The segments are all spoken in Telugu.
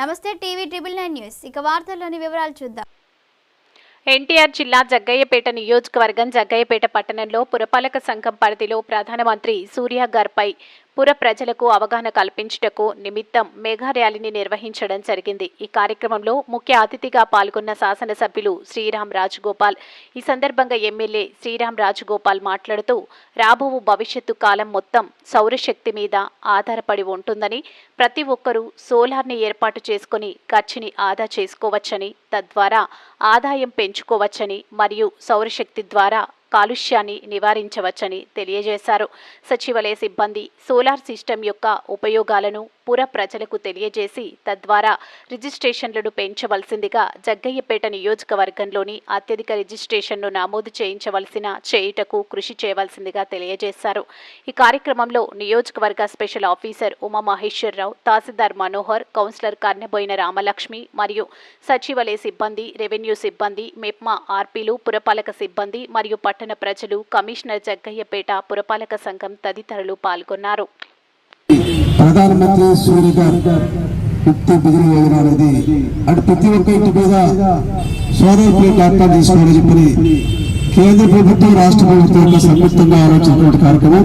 నమస్తే టీవీ ట్రిబుల్ నైన్ న్యూస్. ఇక వార్తల్లోని వివరాలు చూద్దాం. ఎన్టీఆర్ జిల్లా జగ్గయ్యపేట నియోజకవర్గం జగ్గయ్యపేట పట్టణంలో పురపాలక సంఘం పరిధిలో ప్రధానమంత్రి సూర్య గార్పై పుర ప్రజలకు అవగాహన కల్పించుటకు నిమిత్తం మెగా ర్యాలీని నిర్వహించడం జరిగింది. ఈ కార్యక్రమంలో ముఖ్య అతిథిగా పాల్గొన్న శాసనసభ్యులు శ్రీరామ్ రాజగోపాల్ ఈ సందర్భంగా ఎమ్మెల్యే శ్రీరామ్ రాజగోపాల్ మాట్లాడుతూ రాబో భవిష్యత్తు కాలం మొత్తం సౌరశక్తి మీద ఆధారపడి ఉంటుందని ప్రతి ఒక్కరూ సోలార్ని ఏర్పాటు చేసుకుని ఖర్చుని ఆదా చేసుకోవచ్చని తద్వారా ఆదాయం పెంచుకోవచ్చని మరియు సౌరశక్తి ద్వారా కాలుష్యాన్ని నివారించవచ్చని తెలియజేశారు. సచివాలయ సిబ్బంది సోలార్ సిస్టమ్ యొక్క ఉపయోగాలను పుర ప్రజలకు తెలియజేసి తద్వారా రిజిస్ట్రేషన్లను పెంచవలసిందిగా జగ్గయ్యపేట నియోజకవర్గంలోని అత్యధిక రిజిస్ట్రేషన్ను నమోదు చేయించవలసిన చేయుటకు కృషి చేయవలసిందిగా తెలియజేశారు. ఈ కార్యక్రమంలో నియోజకవర్గ స్పెషల్ ఆఫీసర్ ఉమామహేశ్వరరావు తహసీల్దార్ మనోహర్ కౌన్సిలర్ కర్నబోయిన రామలక్ష్మి మరియు సచివాలయ సిబ్బంది రెవెన్యూ సిబ్బంది మెప్మా ఆర్పీలు పురపాలక సిబ్బంది మరియు పట్టణ ప్రజలు కమిషనర్ జగ్గయ్యపేట పురపాలక సంఘం తదితరులు పాల్గొన్నారు. ప్రధానమంత్రి సూర్య గారు ముక్తి బిజిలి యోజన అనేది అటు ప్రతి ఒక్క ఇంటి మీద సోలార్ ప్లేట్ ఏర్పాటు చేసుకోవాలని చెప్పి కేంద్ర ప్రభుత్వం రాష్ట్ర ప్రభుత్వం యొక్క సంయుక్తంగా ఆలోచించినటువంటి కార్యక్రమం.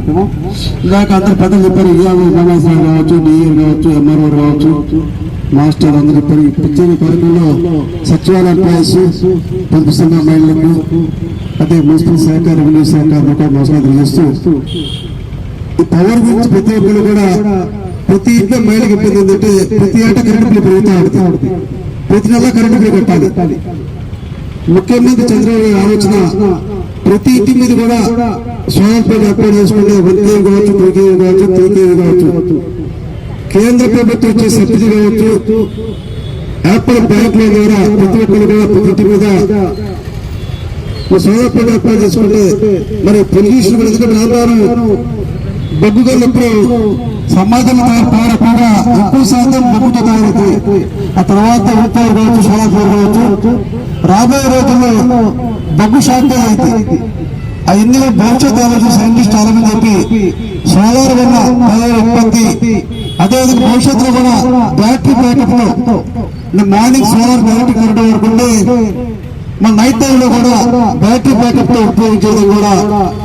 ఇందాక అందరు పెద్దలు చెప్పారు ఇయాలు ఉమామేశ్వరం కావచ్చు డిఈ కావచ్చు ఎంఆర్ఓ కావచ్చు మాస్టర్ అందరూ చెప్పారు. ఈ ప్రత్యేక కార్యక్రమంలో సచివాలయ ఎంప్లాయీస్ పంపిస్తున్న మహిళలకు అదే మున్సిపల్ శాఖ రెవెన్యూ శాఖ అందరూ కూడా తెలియజేస్తూ ఈ పవర్ గురించి ప్రతి ఒక్కరు కూడా ప్రతి ఇంట్లో మహిళకి ఇబ్బంది ఏంటంటే ప్రతి ఏటా కరెంటు బిల్లు పెరుగుతూ ఉంటుంది. ప్రతి నెల కరెంటు బిల్లు కట్టాలి. ముఖ్యమంత్రి చంద్రబాబు ఆలోచన ప్రతి ఇంటి మీద కూడా సోలార్ ప్లేట్ ఏర్పాటు చేసుకుంటే వన్ కావచ్చు టూ కావచ్చు త్రీ కావచ్చు. కేంద్ర ప్రభుత్వం వచ్చే సబ్సిడీ కావచ్చు యాపిల్ బ్యాంకుల ద్వారా ప్రతి ఒక్కరు కూడా ప్రతి ఇంటి మీద సోలార్ ప్లేట్ ఏర్పాటు చేసుకుంటే మరి పొల్యూషన్ కూడా ఎందుకంటే ఆధారం బొగ్గు గల్లు సమాజంలో తయారు కూడా ఎక్కువ శాతం బొగ్గుతో తయారైతే ఆ తర్వాత ఉత్పత్తి కావచ్చు సోలార్ కావచ్చు. రాబోయే రోజుల్లో బొగ్గు శాంతి అయితే అవన్నీ భవిష్యత్ ఆలోచన సైంటిస్ట్ చాలా చెప్పి సోలార్ వల్ల తయారు ఉత్పత్తి అదేవిధంగా భవిష్యత్తులో కూడా బ్యాటరీ బ్యాకప్తో మార్నింగ్ సోలార్ బ్యాటరీ కరెంట్ వరకు ఉండి మన నైట్ టైం కూడా బ్యాటరీ బ్యాకప్తో ఉపయోగించేది కూడా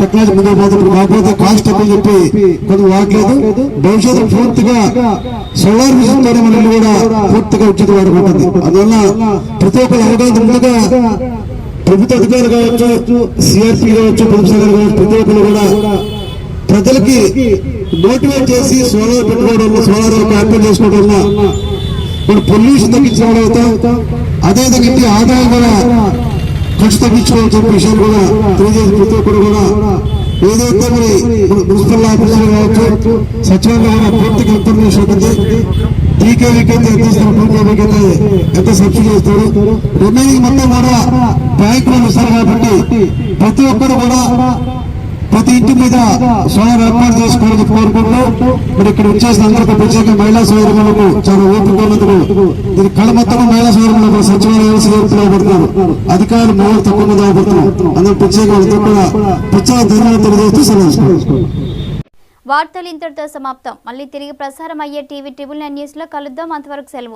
టెక్నాలజీ ముందుకు పోతుంది. కాకపోతే కాస్ట్ అని చెప్పి కొంచెం వాడలేదు. భవిష్యత్తు పూర్తిగా సోలార్ మిషన్ ద్వారా మనల్ని కూడా పూర్తిగా ఉచిత వాడుకుంటుంది అందువల్ల ప్రతి ఒక్కరు అవగాహన ముందుగా ప్రభుత్వ అధికారులు కావచ్చు సిఆర్పి కావచ్చు పొదుపు సంఘాలు కావచ్చు ప్రతి ఒక్కరు కూడా ప్రజలకి మోటివేట్ చేసి సోలార్ పెట్టుకోవడం సోలార్ ఏర్పాటు చేసుకోవడం వల్ల మన పొల్యూషన్ తగ్గించడం అవుతాం అదేవిధంగా ఇంటి ఆదాయం కూడా ఖర్చు తగ్గించుకోవాలని చెప్పే విషయాలు కూడా తెలియజేసి ప్రతి ఒక్కరు కూడా ఏదైతే మరి మున్సిపల్ ఆఫీసులు కావచ్చు సచివాలయం కూడా పూర్తిగా ఇన్ఫర్మేషన్ ఉంటుంది. టీకేవీకి అయితే ఎంత ఇస్తారు టూ అయితే ఎంత సబ్సిడీ ఇస్తారు రిమైనింగ్ మొత్తం కూడా బ్యాంకులు ఇస్తారు కాబట్టి ప్రతి ఒక్కరు కూడా ప్రతి ఇంటి మీద సోలార్ ఏర్పాటు చేసుకోవాలని కోరుకుంటూ మరి ఇక్కడ వచ్చేసిన అందరికీ ప్రత్యేక మహిళా సోదరులకు చాలా ఓపిక దీని కళ మొత్తం మహిళా సోదరులకు సచివాలయం సేవకులు అధికారులు మూడు తక్కువ మంది అవబడుతున్నారు అందరూ ప్రత్యేక కూడా ప్రత్యేక ధన్యవాదాలు తెలియజేస్తూ సెలవు వార్తలు ఇంతటితో సమాప్తం. మళ్ళీ తిరిగి ప్రసారం అయ్యే టీవీ ట్రిబుల్ నైన్ న్యూస్లో కలుద్దాం. అంతవరకు సెలవు.